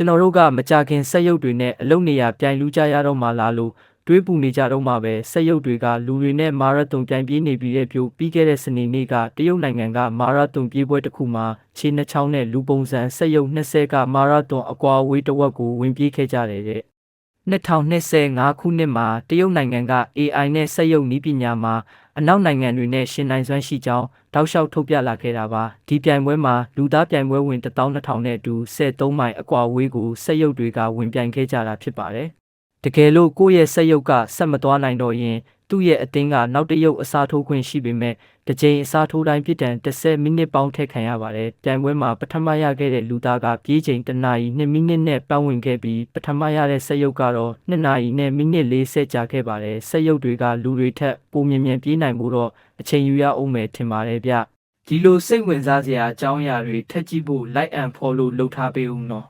ကျွန်တော်တို့ကမကြခင်ဆက်ရုပ်တွေနဲ့အလုပ်နေရာပြိုင်လူကြရတော့မှလားလို့တွေးပူနေကြတော့မှပဲဆက်ရုပ်တွေကလူတွေနဲ့မာရသွန်ပြိုင်ပြေးနေပြီးတဲ့ပြိုပြီးခဲ့တဲ့စနေနေ့ကတရုတ်နိုင်ငံကမာရသွန်ပြေးပွဲတစ်ခုမှာခြေနှချောင်းနဲ့လူပုံစံဆက်ရုပ်20ကမာရသွန်အကွာအဝေးတစ်ဝက်ကိုဝင်ပြေးခဲ့ကြတယ်တဲ့ 2025ခုနှစ်မှာတရုတ်နိုင်ငံက AI နဲ့စက်ရုပ်နည်းပညာမှာအနောက်နိုင်ငံတွေနဲ့ရှင်နိုင်စွမ်းရှိကြောင်းတောက်လျှောက်ထုတ်ပြလာခဲ့တာပါဒီပြိုင်ပွဲမှာလူသားပြိုင်ပွဲဝင်12000နဲ့အတူ73မိုင်အကွာအဝေးကိုစက်ရုပ်တွေကဝင်ပြိုင်ခဲ့ကြတာဖြစ်ပါတယ် တကယ်လို့ကိုယ့်ရဲ့စက်ရုပ်ကဆက်မသွားနိုင်တော့ရင်သူ့ရဲ့အတင်းကနောက်တစ်ရုပ်အစားထိုးခွင့်ရှိပေမဲ့တစ်ချိန်အစားထိုးတိုင်းပြစ်ဒဏ်30မိနစ်ပေါင်းထည့်ခံရပါတယ်။ပြိုင်ပွဲမှာပထမရခဲ့တဲ့လူသားကပြေးချိန်1နာရီ2မိနစ်နဲ့ပတ်ဝင်ခဲ့ပြီးပထမရတဲ့ဆက်ရုပ်ကတော့2နာရီနဲ့မိနစ်40ကြာခဲ့ပါတယ်။ဆက်ရုပ်တွေကလူတွေထက်ပိုမြင်မြန်ပြေးနိုင်မှုတော့အချိန်ယူရအောင်မယ်ထင်ပါတယ်ဗျ။ဒီလိုစိတ်ဝင်စားစရာအကြောင်းအရာတွေထက်ကြည့်ဖို့ like and follow လုပ်ထားပေးဦးနော်။